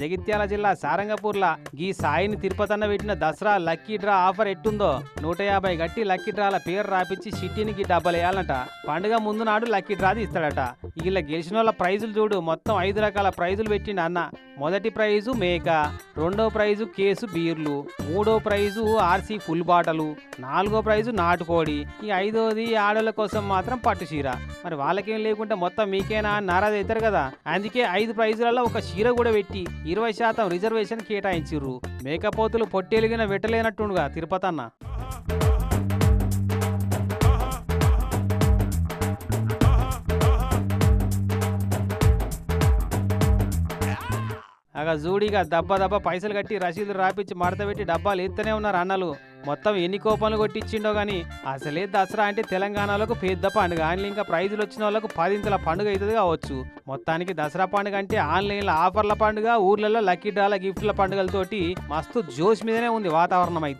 జగిత్యాల జిల్లా సారంగపూర్లా గీ సాయిని తిరుపతన్న పెట్టిన దసరా లక్కీ డ్రా ఆఫర్ ఎట్టుందో నూట యాభై గట్టి లక్కీ డ్రాల పేరు రాపిచ్చి చిట్టినికి డబ్బలేయాలంట. పండుగ ముందు నాడు లక్కీ డ్రా ఇస్తాడట వీళ్ళ గెలిచిన వాళ్ళ ప్రైజులు చూడు మొత్తం ఐదు రకాల ప్రైజులు పెట్టిండు అన్న. మొదటి ప్రైజు మేక రెండో ప్రైజు కేసు బీర్లు మూడో ప్రైజు ఆర్సీ ఫుల్ బాటలు నాలుగో ప్రైజు నాటుకోడి ఈ ఐదోది ఆడోళ్ళ కోసం మాత్రం పట్టు చీర. మరి వాళ్ళకేం లేకుంటే మొత్తం మీకేనా అని నారాజ్ అవుతారు కదా. అందుకే ఐదు ప్రైజులలో ఒక చీర కూడా పెట్టి ఇరవై శాతం రిజర్వేషన్ కేటాయించిర్రు. మేకపోతులు పొట్టెలిగిన వెట్టలేనట్టుండుగా తిరుపతి అగా జూడిగా దబ్బ దబ్బ పైసలు కట్టి రసీదులు రాపిచ్చి మడత పెట్టి డబ్బాలు ఎత్తనే ఉన్నారు అన్నలు. మొత్తం ఎన్ని కోపాలు కొట్టించిండో కానీ అసలే దసరా అంటే తెలంగాణలోకి పెద్ద పండుగ. ఆన్లైన్ ఇంకా ప్రైజులు వచ్చిన వాళ్ళకు పదింతల పండుగ అవుతుంది కావచ్చు. మొత్తానికి దసరా పండుగ అంటే ఆన్లైన్ల ఆఫర్ల పండుగ ఊర్లలో లక్కీ డ్రాల గిఫ్ట్ల పండుగలతోటి మస్తు జోష్ మీదనే ఉంది వాతావరణం అయితే